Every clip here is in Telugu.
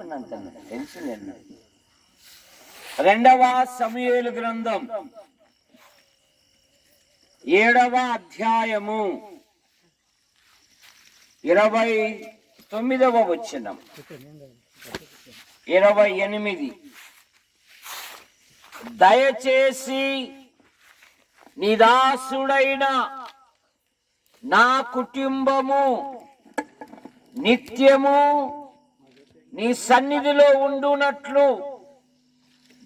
చదువుకున్నాను తను తెలుసు రెండవ సమయలు గ్రంథం. ఏడవ అధ్యాయము. ఇరవై తొమ్మిదవ వచనం. ఇరవై ఎనిమిది. దయచేసి నిదాసుడైన నా కుటుంబము నిత్యము నీ సన్నిధిలో ఉండునట్లు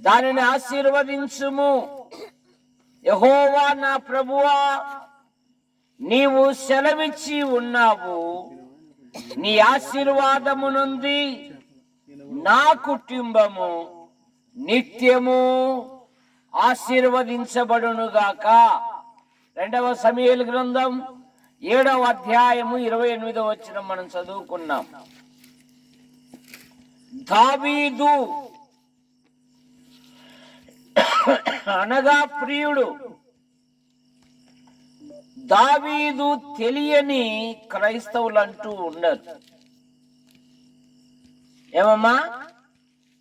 దానిని ఆశీర్వదించుము. యహోవా నా ప్రభువా నీవు సెలవిచ్చి ఉన్నావు. నీ ఆశీర్వాదము నుండి నా కుటుంబము నిత్యము ఆశీర్వదించబడునుగాక. రెండవ సమయలు గ్రంథం ఏడవ అధ్యాయము ఇరవై ఎనిమిదవ వచ్చిన మనం చదువుకున్నాం. దావీదు అనగా ప్రియుడు. దావీదు తెలియని క్రైస్తవులు అంటూ ఉండరు. ఏమమ్మా?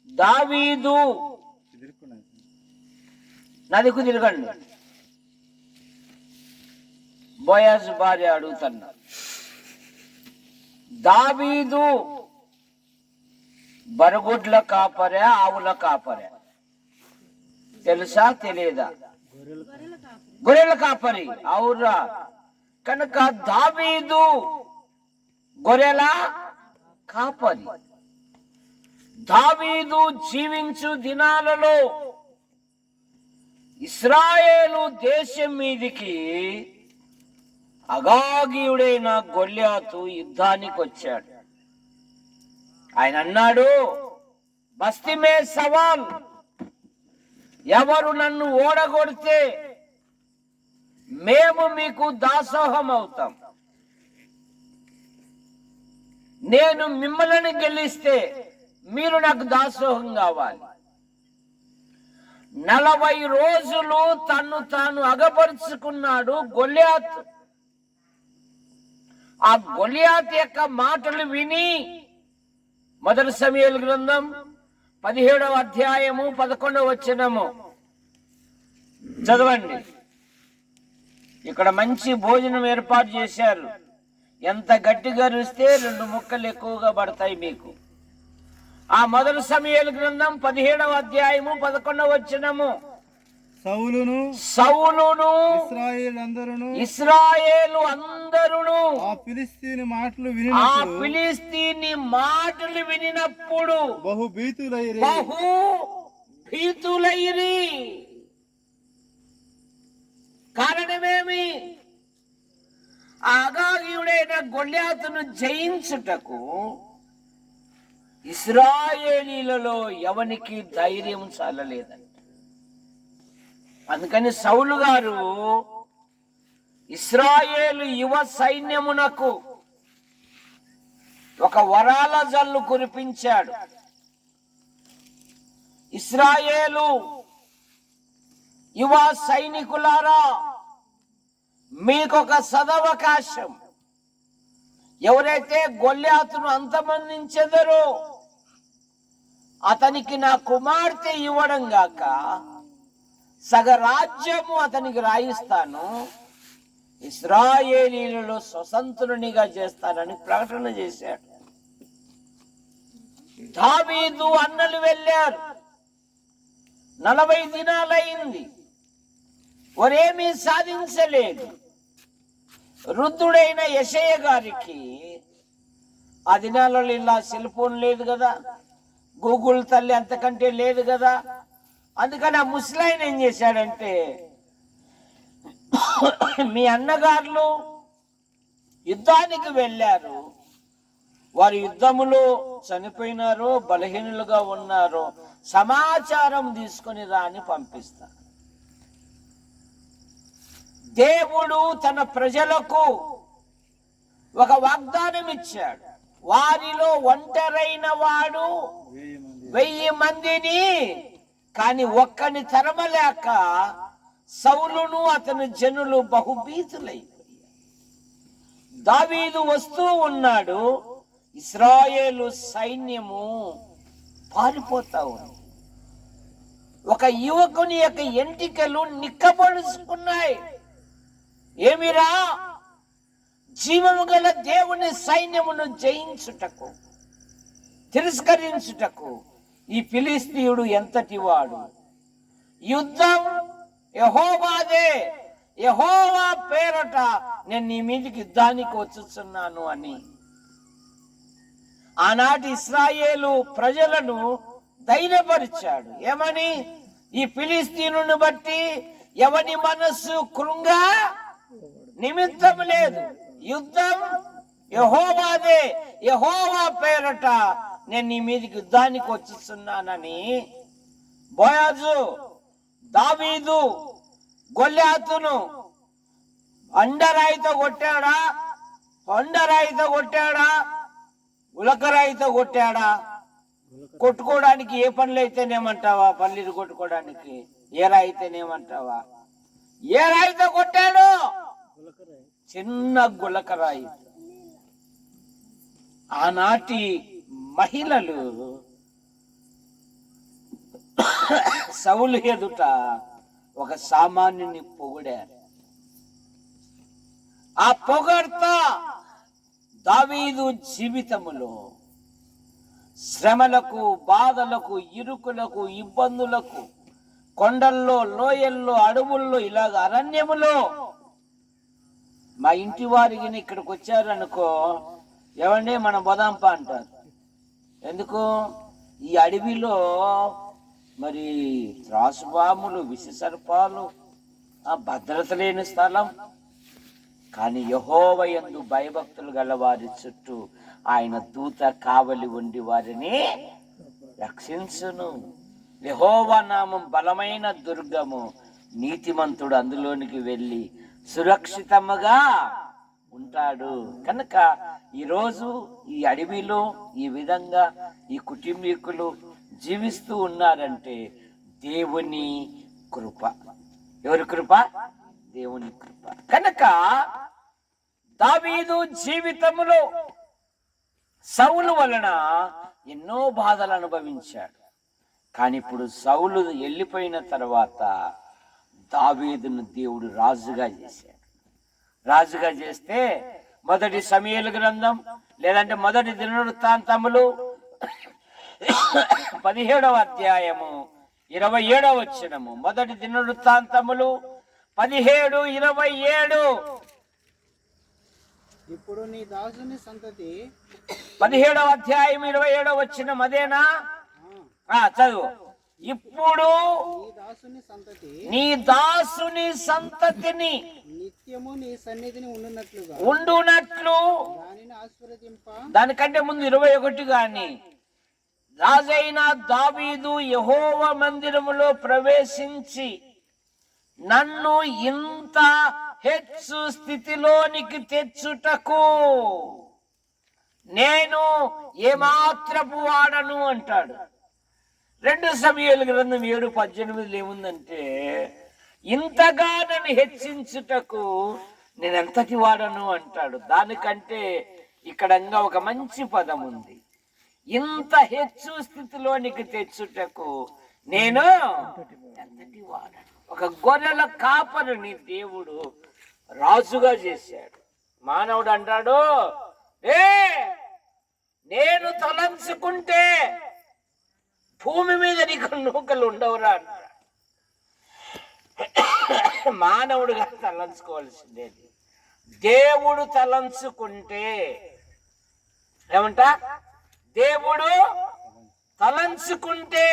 దావీదు నదికు తిరగండి. బోయాజ్ భార్య అడుగుతున్నారు. దావీదు బరగుడ్ల కాపరే ఆవుల కాపరే. తెలుసా? తెలియదా గొర్రెల కాపరి. అవురా. కనుక దావీదు గొర్రెల కాపరి. దావీదు జీవించు దినాలలో ఇస్రాయేలు దేశం మీదికి అగాగీయుడైన గొల్యాతు యుద్ధానికి వచ్చాడు ఆయన అన్నాడు బస్తిమే సవాల్. ఎవరు నన్ను ఓడగొడితే మేము మీకు దాసోహం అవుతాం. నేను మిమ్మల్ని గెలిస్తే మీరు నాకు దాసోహం కావాలి. నలభై రోజులు తను తాను అగపరుచుకున్నాడు గొల్యాత్ ఆ గొలియాత్ యొక్క మాటలు విని మొదటి సమయాల గ్రంథం పదిహేడవ అధ్యాయము పదకొండవ వచ్చినము చదవండి. ఇక్కడ మంచి భోజనం ఏర్పాటు చేశారు. ఎంత గట్టిగా రుస్తే రెండు ముక్కలు ఎక్కువగా పడతాయి మీకు. ఆ మొదటి సమయాల గ్రంథం పదిహేడవ అధ్యాయము పదకొండవ వచ్చినము సౌలును సౌలును ఇస్రాయేల్ అందరును ఇస్రాయేలు అందరును ఆ ఫిలిస్తీని మాటలు ఆ వినినప్పుడు ఫిలిస్తీని మాటలు వినినప్పుడు బహు భీతులైరి. బహు భీతులైరి. కారణమేమి? ఆగాగియుడైన గొల్యాతును జయించుటకు ఇస్రాయేలీలలో ఎవనికి ధైర్యం చాలలేదంట అందుకని సౌలు గారు ఇస్రాయేలు యువ సైన్యమునకు ఒక వరాల జల్లు కురిపించాడు. ఇస్రాయేలు యువ సైనికులారా మీకొక సదవకాశం. ఎవరైతే గొల్లాతును అంతమందించెదరో అతనికి నా కుమార్తె ఇవ్వడం గాక సగ రాజ్యము అతనికి రాయిస్తాను ఇస్రాయేలీలలో స్వతంత్రునిగా చేస్తానని ప్రకటన చేశాడు. దావీదు అన్నలు వెళ్ళారు. నలభై దినాలైంది. వరేమీ సాధించలేదు. వృద్ధుడైన యశయ్య గారికి ఆ దినాలలో ఇలా సెల్ ఫోన్ లేదు కదా గూగుల్ తల్లి అంతకంటే లేదు కదా అందుకని ఆ ముసలాయన ఏం చేశాడంటే మీ అన్నగారులు యుద్ధానికి వెళ్ళారు. వారు యుద్ధములో చనిపోయినారో బలహీనులుగా ఉన్నారో సమాచారం తీసుకొని రాని పంపిస్తారు దేవుడు తన ప్రజలకు ఒక వాగ్దానం ఇచ్చాడు. వారిలో ఒంటరైన వాడు వెయ్యి మంది. వెయ్యి మందిని కానీ ఒక్కని తరమలేక సౌలును అతని జనులు బహుభీతులైపోయారు దావీదు వస్తూ ఉన్నాడు ఇస్రాయేలు సైన్యము పారిపోతా ఉంది. ఒక యువకుని యొక్క ఎంటికలు నిక్కబడుచుకున్నాయి. ఏమిరా? జీవము గల దేవుని సైన్యమును జయించుటకు తిరస్కరించుటకు ఈ ఫిలిస్తీయుడు ఎంతటి వాడు యుద్ధం యహోవాదే యహోవా పేరట నేను నీ మీదకి యుద్ధానికి వచ్చుచున్నాను అని. ఆనాటి ఇస్రాయేలు ప్రజలను ధైర్యపరిచాడు. ఏమని? ఈ ఫిలిస్తీనుని బట్టి ఎవని మనస్సు కృంగా? నిమిత్తం లేదు. యుద్ధం యహోవాదే యహోవా పేరట నేను నీ మీదకి యుద్ధానికి వచ్చిస్తున్నానని బోయాజు దావీదు గొల్లాతును అండరాయితో కొట్టాడా? అండరాయితో కొట్టాడా? ఉలకరాయితో కొట్టాడా? కొట్టుకోవడానికి ఏ పనులు అయితేనేమంటావా పల్లీలు కొట్టుకోవడానికి ఏ రాయి అయితేనేమంటావా ఏ రాయితో కొట్టాడు? చిన్న గులకరాయి. ఆనాటి మహిళలు సవులు ఎదుట ఒక సామాన్యుని పొగిడారు. ఆ పొగడ్త దావీదు జీవితములో శ్రమలకు బాధలకు ఇరుకులకు ఇబ్బందులకు కొండల్లో లోయల్లో అడవుల్లో ఇలాగ అరణ్యములో మా ఇంటి వారికి ఇక్కడికి వచ్చారనుకో ఏమండి మన బొదాంప అంటారు. ఎందుకు? ఈ అడవిలో మరి త్రాసుబాములు విషసర్పాలు ఆ భద్రత లేని స్థలం. కానీ యహోవ యందు భయభక్తులు గల వారి చుట్టూ ఆయన దూత కావలి ఉండి వారిని రక్షించును. యహోవా నామం బలమైన దుర్గము నీతిమంతుడు అందులోనికి వెళ్ళి సురక్షితముగా ఉంటాడు. కనుక ఈరోజు ఈ అడవిలో ఈ విధంగా ఈ కుటుంబీకులు జీవిస్తూ ఉన్నారంటే దేవుని కృప. ఎవరి కృప? దేవుని కృప. కనుక దావీదు జీవితంలో సౌలు వలన ఎన్నో బాధలు అనుభవించాడు. కానీ ఇప్పుడు సౌలు వెళ్ళిపోయిన తర్వాత దావీదును దేవుడు రాజుగా చేశాడు. రాజుగా చేస్తే మొదటి సమయలు గ్రంథం లేదంటే మొదటి దినవృత్తాంతములు. పదిహేడవ అధ్యాయము ఇరవై ఏడవ వచ్చినము మొదటి దినవృత్తాంతములు పదిహేడు ఇరవై ఏడు ఇప్పుడు నీ దాసుని సంతతి. పదిహేడవ అధ్యాయం ఇరవై ఏడవ వచ్చిన అదేనా చదువు. ఇప్పుడు నీ దాసుని సంతతిని నిత్యము నీ సన్నిధిని ఉండునట్లుగా. ఉండునట్లు. దానికంటే ముందు ఇరవై ఒకటి గాని రాజైన దావీదు యహోవ మందిరములో ప్రవేశించి నన్ను ఇంత హెచ్చు స్థితిలోనికి తెచ్చుటకు నేను ఏమాత్రపు వాడను అంటాడు. రెండు సమయాలు గ్రంథం ఏడు పద్దెనిమిదిలో ఏముందంటే ఇంతగా నన్ను హెచ్చించుటకు నేను ఎంతటి వాడను అంటాడు. దానికంటే ఇక్కడంగా ఒక మంచి పదం ఉంది. ఇంత హెచ్చు స్థితిలోనికి తెచ్చుటకు నేను ఎంతటి వాడను. ఒక గొర్రెల కాపరిని దేవుడు రాజుగా చేశాడు. మానవుడు అంటాడు ఏ నేను తలంచుకుంటే భూమి మీద నీకు నూకలు ఉండవురా అంటాడు మానవుడుగా తలంచుకోవాల్సిందేది దేవుడు తలంచుకుంటే ఏమంట? దేవుడు తలంచుకుంటే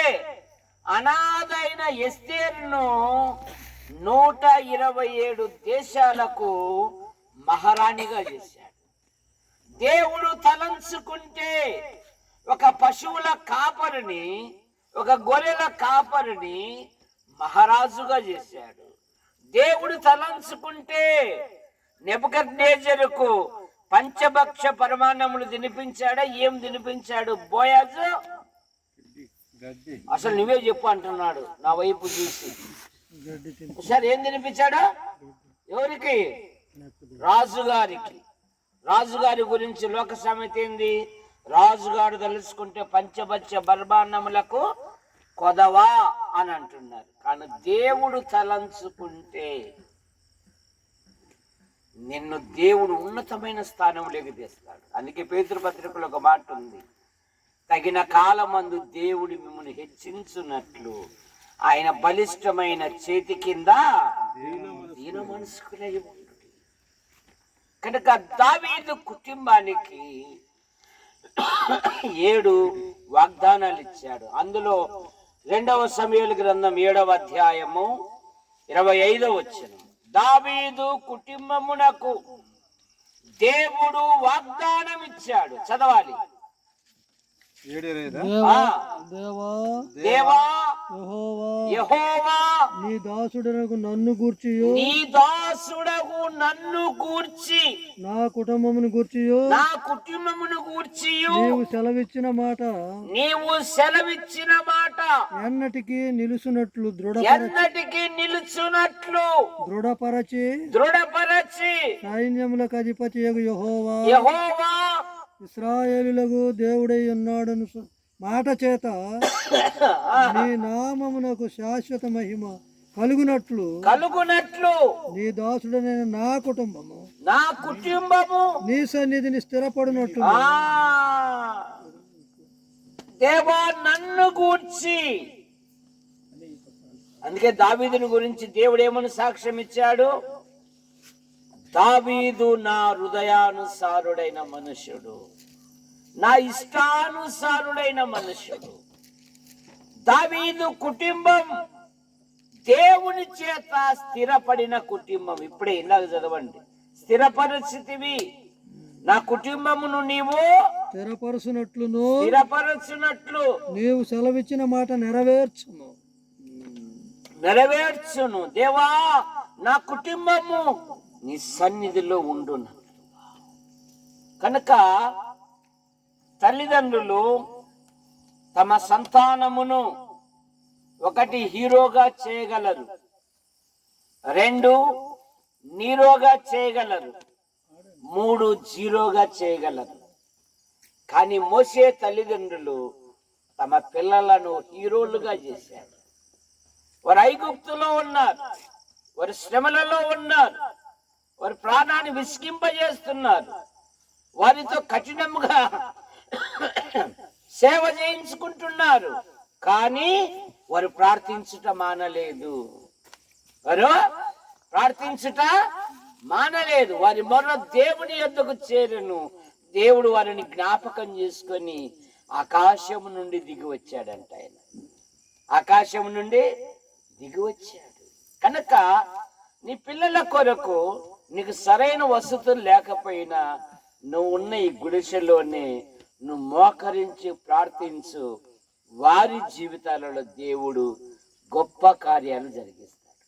అనాథైన ఎస్తేర్ను నూట ఇరవై ఏడు దేశాలకు మహారాణిగా చేశాడు. దేవుడు తలంచుకుంటే ఒక పశువుల కాపరిని ఒక గొర్రెల కాపరిని మహారాజుగా చేశాడు. దేవుడు తలంచుకుంటే నెపకర్నేజరుకు పంచభక్ష పరమాణములు తినిపించాడా? ఏం తినిపించాడు? బోయాజు? అసలు నువ్వే చెప్పు అంటున్నాడు నా వైపు చూసి. గడ్డి ఒకసారి ఏం తినిపించాడా? ఎవరికి? రాజుగారికి. రాజుగారి గురించి లోక సామెత ఏంది? రాజుగారు తెలుసుకుంటే పంచబచ్చ బర్బాన్నములకు కొదవా అని అంటున్నారు. కానీ దేవుడు తలంచుకుంటే నిన్ను దేవుడు ఉన్నతమైన స్థానంలోకి తీస్తాడు. అందుకే పేతురు ఒక మాట ఉంది. తగిన కాలమందు దేవుడు మిమ్మల్ని హెచ్చించున్నట్లు ఆయన బలిష్టమైన చేతి కింద దీన మనసుకులై కనుక దావీదు కుటుంబానికి ఏడు వాగ్దానాలు ఇచ్చాడు అందులో రెండవ సమయాల గ్రంథం ఏడవ అధ్యాయము ఇరవై ఐదవ వచ్చిన దావీదు కుటుంబమునకు దేవుడు వాగ్దానం ఇచ్చాడు చదవాలి దేవా. యెహోవా నీ దాసుడనకు నన్ను గూర్చియు. నీ దాసుడగు నన్ను గూర్చి. నా కుటుంబమును గూర్చియు. నా కుటుంబమును గూర్చి నీవు సెలవిచ్చిన మాట నీవు సెలవిచ్చిన మాట ఎన్నటికి నిలుసునట్లు దృఢ ఎన్నటికి నిలుచున్నట్లు దృఢపరచి. దృఢపరచి. సైన్యములకు అధిపతి యెహోవా. యెహోవా ఇస్రాయేలులకు దేవుడై ఉన్నాడను మాట చేత నీ నామమునకు శాశ్వత మహిమ కలుగునట్లు కలుగునట్లు నీ దాసుడనైన నా కుటుంబము నా కుటుంబము నీ సన్నిధిని స్థిరపడినట్లు. దేవా నన్ను గూర్చి. అందుకే దావీదుని గురించి దేవుడు ఏమని సాక్ష్యం ఇచ్చాడు? దావీదు నా హృదయానుసారుడైన మనుష్యుడు. నా ఇష్టానుసారుడైన మనుష్యుడు. దావీదు కుటుంబం దేవుని చేత స్థిరపడిన కుటుంబం. ఇప్పుడే ఇందాక చదవండి. స్థిర పరిస్థితివి నా కుటుంబమును నీవు స్థిరపరుచునట్లును. స్థిరపరచునట్లు. నీవు సెలవిచ్చిన మాట నెరవేర్చును. నెరవేర్చును. దేవా నా కుటుంబము నీ సన్నిధిలో ఉండును. కనుక తల్లిదండ్రులు తమ సంతానమును ఒకటి హీరోగా చేయగలరు. రెండు నీరోగా చేయగలరు. మూడు జీరోగా చేయగలరు. కానీ మోసే తల్లిదండ్రులు తమ పిల్లలను హీరోలుగా చేశారు. వారు ఐగుప్తులో ఉన్నారు. వారు శ్రమలలో ఉన్నారు. వారి ప్రాణాన్ని విసిగింపజేస్తున్నారు. వారితో కఠినముగా సేవ చేయించుకుంటున్నారు కానీ వారు ప్రార్థించుట మానలేదు. వారు ప్రార్థించుట మానలేదు. వారి మొర్ర దేవుని ఎద్దకు చేరను. దేవుడు వారిని జ్ఞాపకం చేసుకొని ఆకాశము నుండి దిగి వచ్చాడంట ఆయన. ఆకాశం నుండి దిగి వచ్చాడు. కనుక నీ పిల్లల కొరకు నీకు సరైన వసతులు లేకపోయినా నువ్వు ఉన్న ఈ గుడిసెలోనే నువ్వు మోకరించి ప్రార్థించు. వారి జీవితాలలో దేవుడు గొప్ప కార్యాలు జరిగిస్తాడు.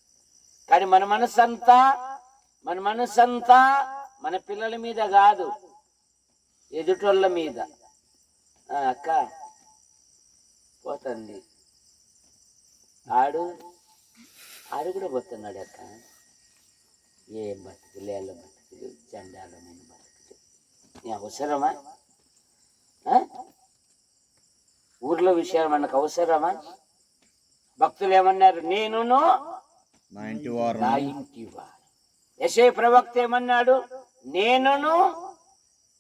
కానీ మన మనసంతా మన మనసంతా మన పిల్లల మీద కాదు ఎదుటోళ్ళ మీద. అక్క పోతుంది ఆడు ఆడు కూడా పోతున్నాడు అక్క. ఏం బతుకులు ఏళ్ళ బతుకులు చండాలమైన బతుకులు. నీ అవసరమా? ఊర్లో విషయాలు మనకు అవసరమా? భక్తులు ఏమన్నారు? నేనును నా ఇంటి వారు. నా ఇంటి వారు. యశే ప్రవక్త ఏమన్నాడు? నేనును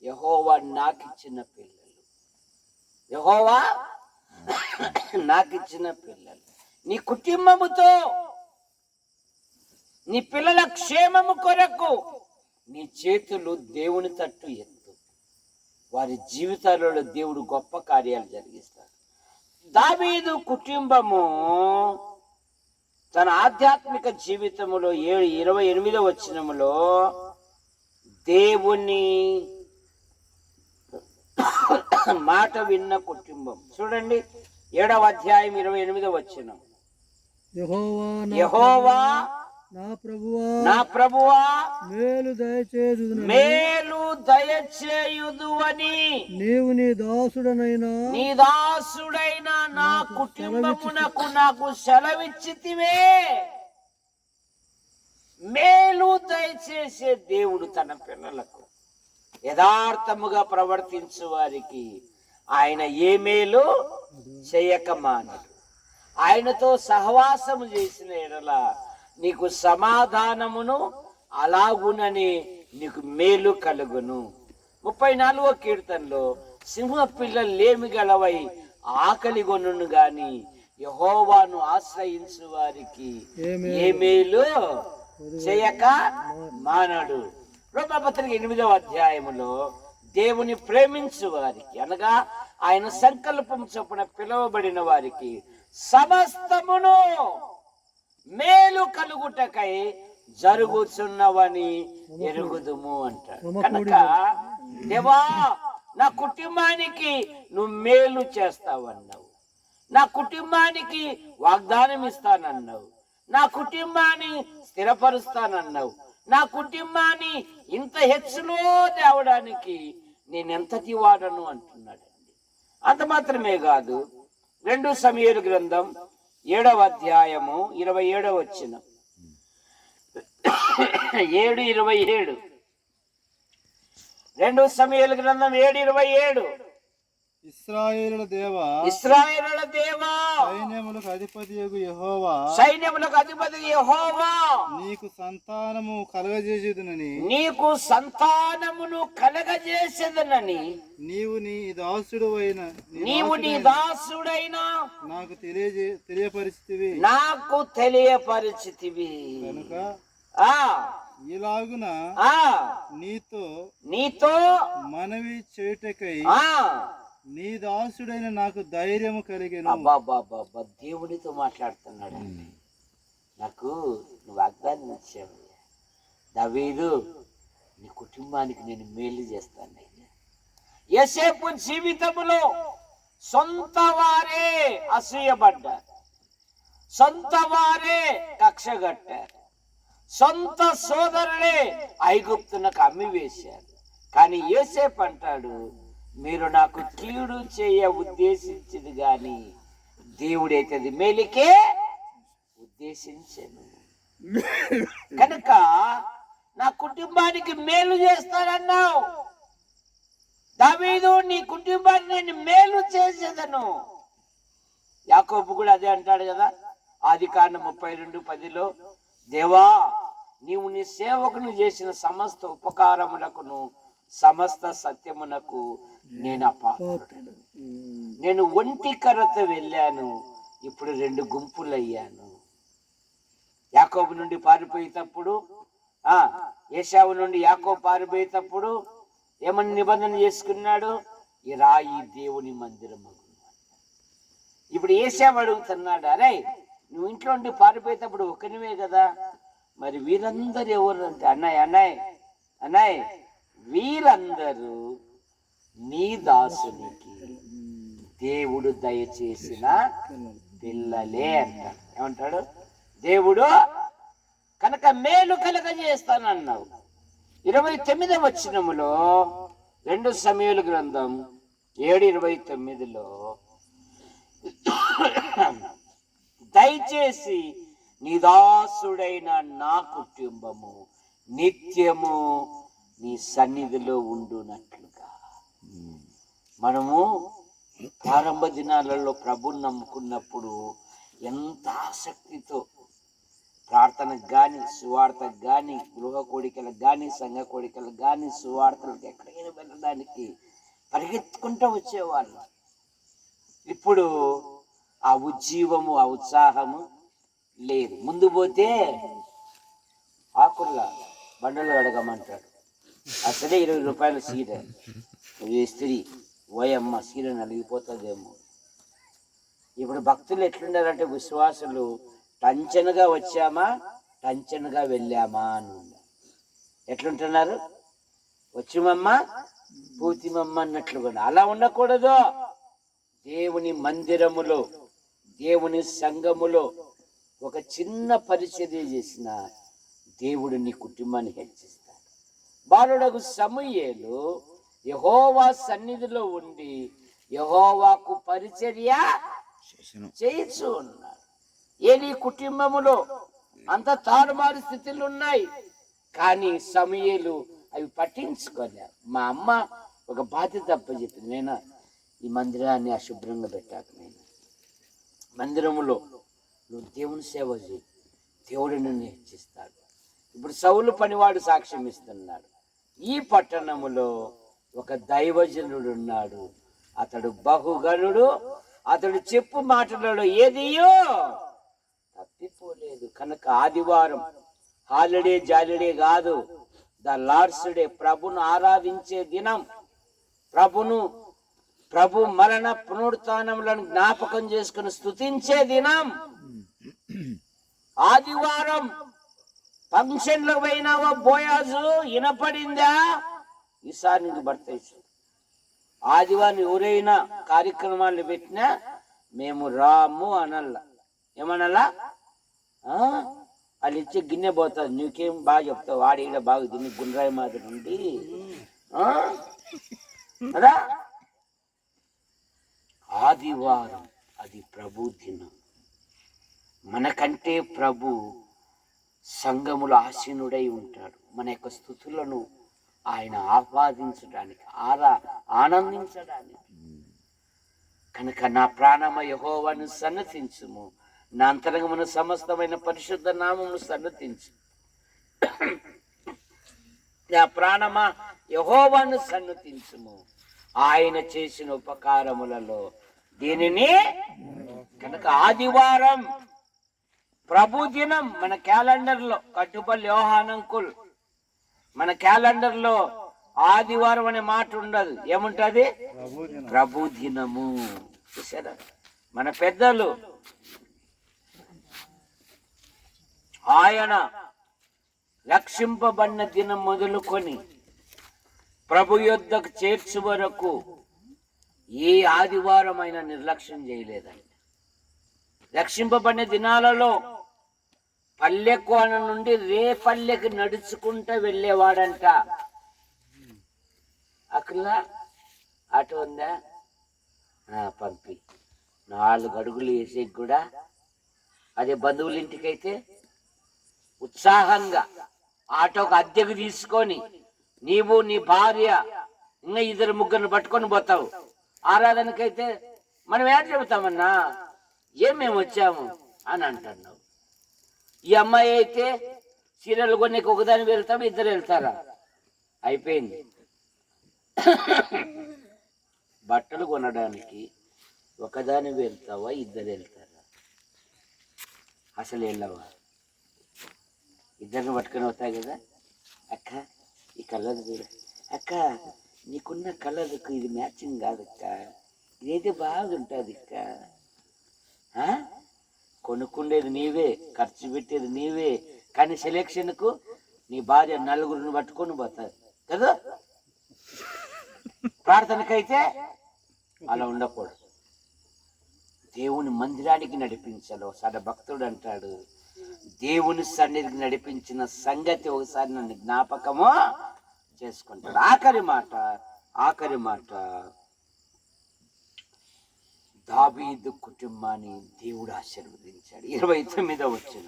యహోవా నాకిచ్చిన పిల్లలు. యహోవా నాకిచ్చిన పిల్లలు. నీ కుటుంబముతో నీ పిల్లల క్షేమము కొరకు నీ చేతులు దేవుని తట్టు ఎత్తు. వారి జీవితాలలో దేవుడు గొప్ప కార్యాలు జరిగిస్తాడు. దావీదు కుటుంబము తన ఆధ్యాత్మిక జీవితములో ఏడు ఇరవై ఎనిమిదో వచ్చినములో దేవుని మాట విన్న కుటుంబం. చూడండి ఏడవ అధ్యాయం ఇరవై ఎనిమిదో వచ్చిన యెహోవా నా ప్రభువా నా ప్రభువా మేలు దయచేదు మేలు దయచేయుదు అని నీవు నీ దాసుడనైనా నీ దాసుడైన నా కుటుంబమునకు నాకు సెలవిచ్చితివే. మేలు దయచేసే దేవుడు తన పిల్లలకు యథార్థముగా ప్రవర్తించు వారికి ఆయన ఏ మేలు చేయక మానడు. ఆయనతో సహవాసము చేసిన ఎడల నీకు సమాధానమును అలాగునని నీకు మేలు కలుగును. ముప్పై నాలుగో కీర్తనలో సింహ పిల్లలు లేమి గలవై ఆకలి గొనును గాని యహోవాను ఆశ్రయించు వారికి ఏ మేలు? చేయక మానడు. రోమపత్రిక ఎనిమిదవ అధ్యాయములో దేవుని ప్రేమించు వారికి అనగా ఆయన సంకల్పం చొప్పున పిలువబడిన వారికి సమస్తమును మేలు కలుగుటకై జరుగుతున్నవని ఎరుగుదుము అంటాడు. కనుక దేవా నా కుటుంబానికి నువ్వు మేలు చేస్తావన్నావు. నా కుటుంబానికి వాగ్దానం ఇస్తానన్నావు నా కుటుంబాన్ని స్థిరపరుస్తానన్నావు. నా కుటుంబాన్ని ఇంత హెచ్చులో తేవడానికి నేను ఎంతటి వాడను అంటున్నాడండి. అంత మాత్రమే కాదు రెండు సమీర గ్రంథం ఏడవ అధ్యాయము ఇరవై ఏడవ వచ్చిన. ఏడు ఇరవై ఏడు. రెండు సమయాల గ్రంథం ఏడు ఇరవై ఏడు. ఇస్రాయేలుల దేవ ఇస్రాయేలుల దేవా సైన్యములకు అధిపతి యెహోవా సైన్యములకు అధిపతి యెహోవా. నీకు సంతానము కలగజేసేదునని నీకు సంతానమును కలగజేసేదనని నీవు నీ దాసుడు అయిన నీవు నీ దాసుడైన నాకు తెలియజే తెలియపరిచితివి. నాకు తెలియపరిచితివి. కనుక ఆ ఇలాగున ఆ నీతో నీతో మనవి చేయుటకై ఆ నీ దాసుడైన నాకు ధైర్యము కలిగెను. దేవుడితో మాట్లాడుతున్నాడు. నాకు నువ్వు వాగ్దానం ఇచ్చావు దవీదు నీ కుటుంబానికి నేను మేలు చేస్తానయ్యా ఎసేపు జీవితములో సొంత వారే అసూయపడ్డారు. సొంత వారే కక్షగట్టారు సొంత సోదరులే ఐగుప్తునకు అమ్మి వేశారు. కానీ ఏసేపు అంటాడు మీరు నాకు కీడు చేయ ఉద్దేశించింది గాని దేవుడైతే అది ఉద్దేశించను. కనుక నా కుటుంబానికి మేలు చేస్తానన్నావు. దావీదు నీ కుటుంబాన్ని నేను మేలు చేసేదను. యాకోబు కూడా అదే అంటాడు కదా ఆది కాండం ముప్పై రెండు పదిలో దేవా నీవు నీ సేవకును చేసిన సమస్త ఉపకారములకును సమస్త సత్యమునకు నేను అపాత్రుడను. నేను ఒంటి కర్రతో వెళ్ళాను ఇప్పుడు రెండు గుంపులయ్యాను. యాకోబు నుండి పారిపోయేటప్పుడు ఆ ఏషావు నుండి యాకో పారిపోయేటప్పుడు ఏమని నిబంధన చేసుకున్నాడు? ఈ రాయి దేవుని మందిరం ఇప్పుడు ఏసావు అడుగుతున్నాడు అరే నువ్వు ఇంట్లో ఉండి పారిపోయేటప్పుడు ఒకనివే కదా. మరి వీరందరూ ఎవరు అంటే అన్నయ్య అన్నయ్య అన్నయ్య వీరందరూ నీ దాసునికి దేవుడు దయచేసిన పిల్లలే అంటాడు ఏమంటాడు? దేవుడు కనుక మేలు కలగజేస్తానన్నావు. ఇరవై తొమ్మిదవ వచనములో రెండు సమయాల గ్రంథం ఏడు ఇరవై తొమ్మిదిలో దయచేసి నిదాసుడైన నా కుటుంబము నిత్యము నీ సన్నిధిలో ఉండునట్లుగా. మనము ప్రారంభ దినాలలో ప్రభుని నమ్ముకున్నప్పుడు ఎంత ఆసక్తితో ప్రార్థనకు కానీ సువార్తకు కానీ గృహ కోడికలకు కానీ సంఘ కోడికలకు కానీ సువార్తలకు ఎక్కడికైనా వెళ్ళడానికి పరిగెత్తుకుంటూ వచ్చేవాళ్ళు. ఇప్పుడు ఆ ఉజ్జీవము ఆ ఉత్సాహము లేదు. ముందు పోతే ఆకుల్లా బండలు అడగమంటాడు. అసలే ఇరవై రూపాయల సీర ఈ స్త్రీ. ఓయమ్మ సీర నలిగిపోతుందేమో. ఇప్పుడు భక్తులు ఎట్లున్నారంటే విశ్వాసులు టంచనగా వచ్చామా? టంచనగా వెళ్ళామా? అని ఉన్నారు. ఎట్లుంటున్నారు? వచ్చిమమ్మ? పూతిమమ్మ అన్నట్లుగా అలా ఉండకూడదు. దేవుని మందిరములో దేవుని సంఘములో ఒక చిన్న పరిచర్య చేసిన దేవుడు నీ కుటుంబాన్ని హెచ్చిస్తాడు బాలుడకు సమూయేలు యహోవా సన్నిధిలో ఉండి యహోవాకు పరిచర్య చేయించు ఉన్నాడు ఏలి కుటుంబములో అంత తారుమారు స్థితిలో ఉన్నాయి? కానీ సమయలు అవి పట్టించుకోలే. మా అమ్మ ఒక బాధ్యత చెప్పింది నేను? ఈ మందిరాన్ని అశుభ్రంగా పెట్టాక నేను. మందిరములో నువ్వు దేవుని సేవ చేయి. దేవుడు నిన్ను హెచ్చిస్తాడు. ఇప్పుడు సౌలు పనివాడు సాక్ష్యం ఇస్తున్నాడు. ఈ పట్టణములో ఒక దైవజనుడు ఉన్నాడు అతడు బహుగనుడు అతడు చెప్పు మాటలలో ఏదియో తప్పిపోలేదు. కనుక ఆదివారం హాలిడే జాలిడే కాదు. ద లార్డ్స్ డే ప్రభును ఆరాధించే దినం. ప్రభును ప్రభు మరణ పునరుత్నములను జ్ఞాపకం చేసుకుని స్తుతించే దినం. ఆదివారం ఫంక్షన్లకు పోయినావా బోయాజు వినపడిందా? ఈసారి నీకు భర్త ఆదివారం ఎవరైనా కార్యక్రమాలు పెట్టినా మేము రాము అనల్ల. ఏమనల్లా? వాళ్ళు ఇచ్చే గిన్నె పోతుంది నీకేం బాగా చెప్తావు? వాడి ఈడ బాగా తిని గుండ్రాయి మాదిరి ఉండి. ఆ? కదా? ఆదివారం అది ప్రభు దినం. మనకంటే ప్రభు సంఘములు ఆసీనుడై ఉంటాడు. మన యొక్క స్థుతులను ఆయన ఆహ్వాదించడానికి ఆరా ఆనందించడానికి. కనుక నా ప్రాణమ యహోవాను సన్నతించుము. నా అంతరంగమున సమస్తమైన పరిశుద్ధ నామమును సన్నతించు. నా ప్రాణమ యహోవాను సన్నతించుము. ఆయన చేసిన ఉపకారములలో దీనిని కనుక ఆదివారం ప్రభు దినం మన క్యాలెండర్లో కట్టుపల్లి యోహానంకుల్ మన క్యాలెండర్లో ఆదివారం అనే మాట ఉండదు. ఏముంటది? ప్రభు దినం. ప్రభు దినము చూసారా మన పెద్దలు ఆయన రక్షింపబడిన దినం మొదలుకొని ప్రభు యొద్దకు చేర్చు వరకు ఏ ఆదివారం అయినా నిర్లక్ష్యం చేయలేదండి. రక్షింపబడిన దినాలలో పల్లె కోన నుండి రే పల్లెకి నడుచుకుంటూ వెళ్ళేవాడంట. అక్కడ ఆటో ఉందా? పంపి. నాలుగు అడుగులు వేసి కూడా అదే బంధువుల ఇంటికైతే ఉత్సాహంగా ఆటోకు అద్దెకు తీసుకొని నీవు నీ భార్య ఇంకా ఇద్దరు ముగ్గురిని పట్టుకొని పోతావు. ఆరాధనకైతే మనం ఏం చెబుతామన్నా? ఏం మేము వచ్చాము అని అంటున్నావు. ఈ అమ్మాయి అయితే సీరియల్ కొన్నికి ఒకదాని వెళ్తాము ఇద్దరు వెళ్తారా? అయిపోయింది. బట్టలు కొనడానికి ఒకదాని వెళ్తావా ఇద్దరు వెళ్తారా? అసలు వెళ్ళవా? ఇద్దరిని పట్టుకొని అవుతాయి కదా? అక్క ఈ కలర్ చూడ. అక్క నీకున్న కలర్కు ఇది మ్యాచింగ్ కాదక్క. ఇదైతే బాగుంటుంది అక్క కొనుక్కుండేది నీవే ఖర్చు పెట్టేది నీవే. కానీ సెలెక్షన్కు నీ భార్య నలుగురిని పట్టుకొని పోతుంది కదా? ప్రార్థనకైతే అలా ఉండకూడదు. దేవుని మందిరానికి నడిపించాలి ఒకసారి భక్తుడు అంటాడు. దేవుని సన్నిధికి నడిపించిన సంగతి ఒకసారి నన్ను జ్ఞాపకము చేసుకుంటాడు. ఆఖరి మాట ఆఖరి మాట. దావీదు కుటుంబాన్ని దేవుడు ఆశీర్వదించాడు. ఇరవై తొమ్మిదో వచ్చిన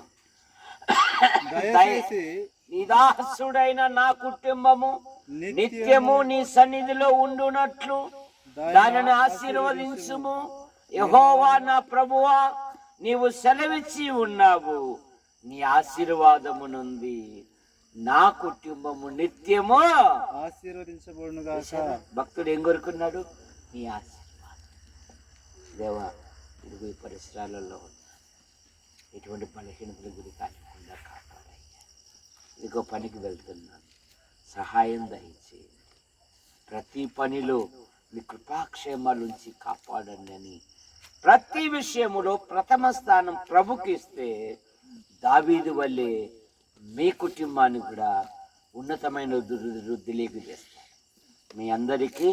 నిదాసుడైన నా కుటుంబము నిత్యము నీ సన్నిధిలో ఉండునట్లు దానిని ఆశీర్వదించుము. యహోవా నా ప్రభువా నీవు సెలవిచ్చి ఉన్నావు. నీ ఆశీర్వాదము నుండి నా కుటుంబము నిత్యము. ఆశీర్వదించబడును భక్తుడు ఏం కోరుకున్నాడు? నీ ఆశీర్వాదం దేవా ఇదిగో ఈ పరిసరాలలో ఉన్నా ఎటువంటి బలహీనతల గురి కాకుండా కాపాడయ్యా. ఇదిగో పనికి వెళ్తున్నాను. సహాయం దయచేయండి ప్రతి పనిలో మీ కృపాక్షేమాలుంచి కాపాడండి అని ప్రతి విషయములో ప్రథమ స్థానం ప్రభుకి ఇస్తే దావీదు వల్లే మీ కుటుంబాన్ని కూడా ఉన్నతమైన వృద్ధి- వృద్ధిలోకి చేస్తారు మీ అందరికీ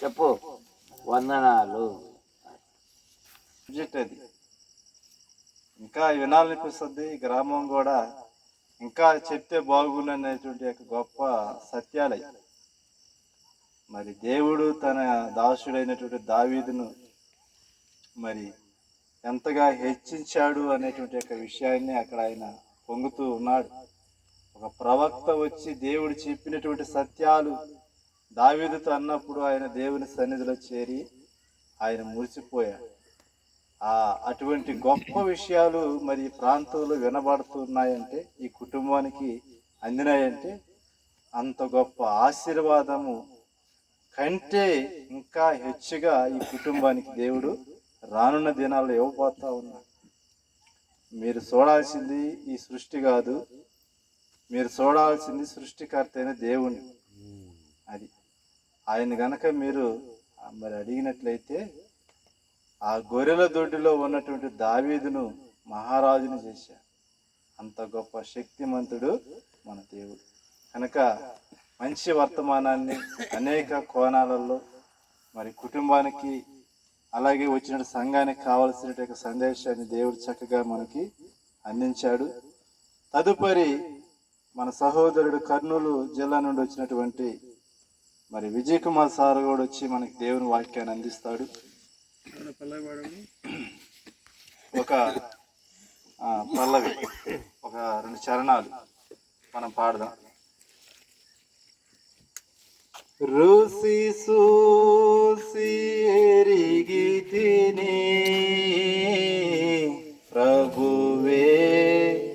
చెప్పు వందనాలు. సబ్జెక్ట్ అది. ఇంకా వినాలనిపిస్తుంది ఈ గ్రామం కూడా ఇంకా చెప్తే బాగుండు అనేటువంటి యొక్క గొప్ప సత్యాలయ. మరి దేవుడు తన దాసుడైనటువంటి దావీదును మరి ఎంతగా హెచ్చించాడు అనేటువంటి యొక్క విషయాన్ని అక్కడ ఆయన పొంగుతూ ఉన్నాడు. ఒక ప్రవక్త వచ్చి దేవుడు చెప్పినటువంటి సత్యాలు దావీదుతో అన్నప్పుడు ఆయన దేవుని సన్నిధిలో చేరి ఆయన మురిసిపోయాడు. అటువంటి గొప్ప విషయాలు మరి ప్రాంతంలో వినబడుతున్నాయంటే ఈ కుటుంబానికి అందినాయంటే అంత గొప్ప ఆశీర్వాదము కంటే ఇంకా హెచ్చుగా ఈ కుటుంబానికి దేవుడు రానున్న దినాల్లో ఇవ్వబోతా ఉన్నాడు. మీరు చూడాల్సింది ఈ సృష్టి కాదు మీరు చూడాల్సింది సృష్టికర్త అయిన దేవుని అది. ఆయన గనక మీరు మరి అడిగినట్లయితే ఆ గొర్రెల దొడ్డిలో ఉన్నటువంటి దావీదును మహారాజును చేశాడు అంత గొప్ప శక్తిమంతుడు మన దేవుడు. కనుక మంచి వర్తమానాన్ని అనేక కోణాలలో మరి కుటుంబానికి అలాగే వచ్చిన సంఘానికి కావలసిన సందేశాన్ని దేవుడు చక్కగా మనకి అందించాడు. తదుపరి మన సహోదరుడు కర్నూలు జిల్లా నుండి వచ్చినటువంటి మరి విజయ్ కుమార్ సార్ కూడా వచ్చి మనకి దేవుని వాక్యాన్ని అందిస్తాడు. ఒక పల్లవి ఒక రెండు చరణాలు మనం పాడదాం. ఋషి సూసిరిగి తిని ప్రభువే